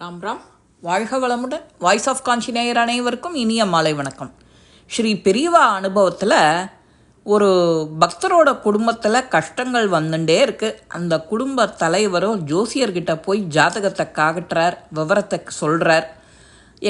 ராம் ராம். வாழ்க வளமுடன். Voice of காஞ்சிநேயர் அனைவருக்கும் இனிய மாலை வணக்கம். ஸ்ரீ பெரியவா அனுபவத்தில் ஒரு பக்தரோட குடும்பத்தில் கஷ்டங்கள் வந்துட்டே இருக்குது அந்த குடும்ப தலைவரும் ஜோசியர்கிட்ட போய் ஜாதகத்தை காகட்டுறார் விவரத்தை சொல்கிறார்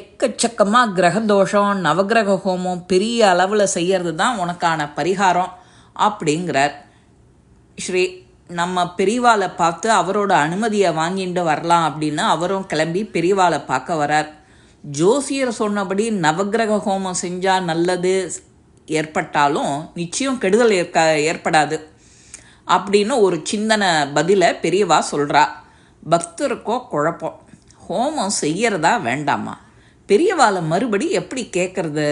எக்கச்சக்கமாக கிரகதோஷம் நவகிரக ஹோமம் பெரிய அளவில் செய்யறது தான் உனக்கான பரிகாரம் அப்படிங்கிறார். ஸ்ரீ நம்ம பெரியவாளை பார்த்து அவரோட அனுமதியை வாங்கிட்டு வரலாம் அப்படின்னு அவரும் கிளம்பி பெரியவாளை பார்க்க வரார். ஜோசியர் சொன்னபடி நவக்கிரக ஹோமம் செஞ்சால் நல்லது ஏற்பட்டாலும் நிச்சயம் கெடுதல் ஏற்க ஏற்படாது அப்படின்னு ஒரு சிந்தனை பதிலை பெரியவா சொல்கிறா பக்தருக்கோ குழப்பம். ஹோமம் செய்யறதா வேண்டாமா? பெரியவாளை மறுபடி எப்படி கேட்குறது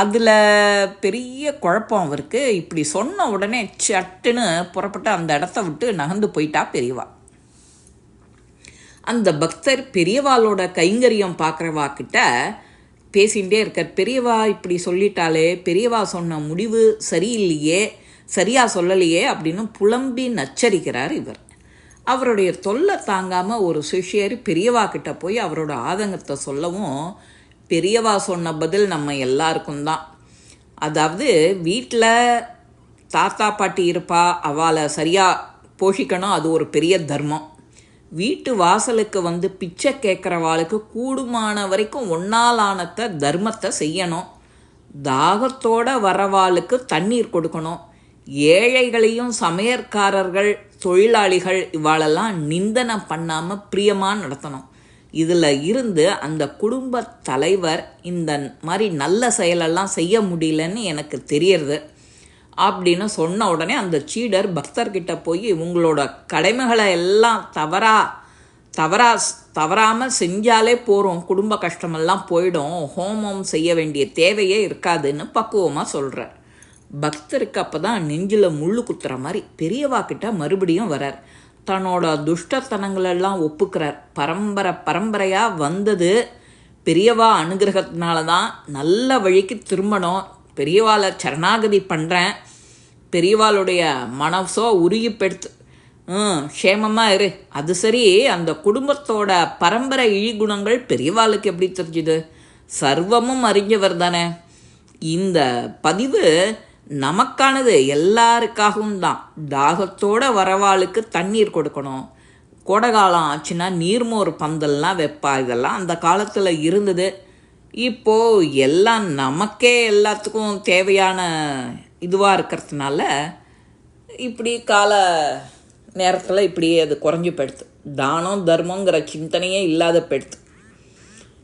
அதில் பெரிய குழப்பம் அவருக்கு. இப்படி சொன்ன உடனே சட்டுன்னு புறப்பட்டு அந்த இடத்த விட்டு நகர்ந்து போயிட்டா பெரியவா. அந்த பக்தர் பெரியவாளோட கைங்கரியம் பார்க்குறவா கிட்ட பேசிகிட்டே இருக்கார். பெரியவா இப்படி சொல்லிட்டாலே பெரியவா சொன்ன முடிவு சரியில்லையே சரியாக சொல்லலையே அப்படின்னு புலம்பி நச்சரிக்கிறார் இவர். அவருடைய தொல்லை தாங்காமல் ஒரு சிஷ்யர் பெரியவா கிட்ட போய் அவரோட ஆதங்கத்தை சொல்லவும் பெரியவா சொன்ன பதில் நம்ம எல்லாருக்கும் தான். அதாவது வீட்டில் தாத்தா பாட்டி இருப்பா அவளை சரியாக போஷிக்கணும் அது ஒரு பெரிய தர்மம். வீட்டு வாசலுக்கு வந்து பிச்சை கேட்குறவாளுக்கு கூடுமான வரைக்கும் ஒன்னாலானத்தை தர்மத்தை செய்யணும். தாகத்தோட வரவாளுக்கு தண்ணீர் கொடுக்கணும். ஏழைகளையும் சமையற்காரர்கள் தொழிலாளிகள் இவாளெல்லாம் நிந்தனை பண்ணாமல் பிரியமாக நடத்தணும். இதில் இருந்து அந்த குடும்ப தலைவர் இந்த மாதிரி நல்ல செயலெல்லாம் செய்ய முடியலன்னு எனக்கு தெரியறது. அப்படின்னு சொன்ன உடனே அந்த சீடர் பக்தர்கிட்ட போய் உங்களோட கடமைகளை எல்லாம் தவறா தவறா தவறாமல் செஞ்சாலே போகிறோம் குடும்ப கஷ்டமெல்லாம் போயிடும். ஹோமம் செய்ய வேண்டிய தேவையே இருக்காதுன்னு பக்குவமாக சொல்கிறார் பக்தருக்கு அப்போ தான் நெஞ்சில் முள்ளு குத்துற மாதிரி பெரியவா கிட்ட மறுபடியும் வரார் தன்னோட துஷ்டத்தனங்களெல்லாம் ஒப்புக்கிறார். பரம்பரை பரம்பரையாக வந்தது பெரியவா அனுகிரகத்தினால தான் நல்ல வழிக்கு திரும்பணும். பெரியவாளை சரணாகதி பண்ணுறேன் பெரியவாளுடைய மனசோ உருகிப்படுத்து. ம் க்ஷேமமாக இரு. அது சரி அந்த குடும்பத்தோட பரம்பரை இழிகுணங்கள் பெரியவாளுக்கு எப்படி தெரிஞ்சுது? சர்வமும் அறிஞ்சவர் தானே. இந்த பதிவு நமக்கானது எல்லாருக்காகவும் தான். தாகத்தோட வரவாளுக்கு தண்ணீர் கொடுக்கணும். கோடைகாலம் ஆச்சுன்னா நீர்மோர் பந்தல்லாம் வைப்பா. இதெல்லாம் அந்த காலத்தில் இருந்தது. இப்போது எல்லாம் நமக்கே எல்லாத்துக்கும் தேவையான இதுவாக இருக்கிறதுனால இப்படி கால நேரத்தில் இப்படி அது குறைஞ்சி போயிடுது. தானம் தர்மங்கிற சிந்தனையே இல்லாத போயிடுது.